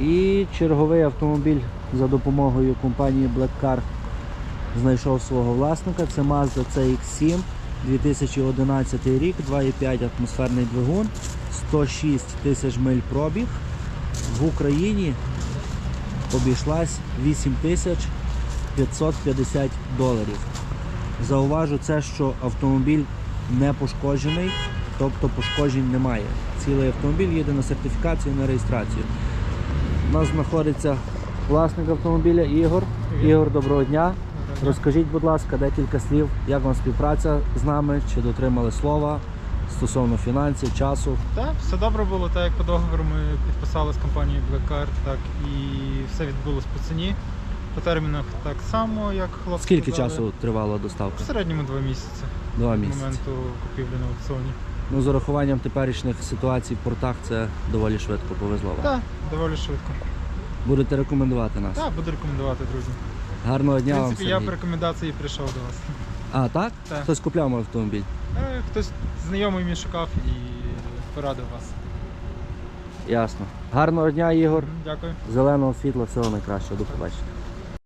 І черговий автомобіль за допомогою компанії Black Car знайшов свого власника. Це Mazda CX-7, 2011 рік, 2,5 атмосферний двигун, 106 тисяч миль пробіг. В Україні обійшлась 8 тисяч 550 доларів. Зауважу це, що автомобіль не пошкоджений, тобто пошкоджень немає. Цілий автомобіль їде на сертифікацію, на реєстрацію. У нас знаходиться власник автомобіля Ігор. Ігор, доброго дня. Розкажіть, будь ласка, декілька слів, як вам співпраця з нами, чи дотримали слова стосовно фінансів, часу. Так, все добре було, так як по договору ми підписали з компанією Black Card, так і все відбулось по ціні. По термінах так само, як хлопці. Скільки казали. часу тривала доставка? В середньому два місяці Два з місяці. моменту купівлі на аукціоні. Ну, з урахуванням теперішніх ситуацій в портах це доволі швидко повезло вам. Так, доволі швидко. Будете рекомендувати нас. Так, буду рекомендувати, друзі. Гарного В дня вам. принципі, я Сергій. по рекомендації прийшов до вас. А, так? Так. Хтось купляв мій автомобіль. Е, Хтось знайомий мені шукав і порадив вас. Ясно. Гарного дня, Ігор. Дякую. Зеленого світла, всього найкращого. До побачення.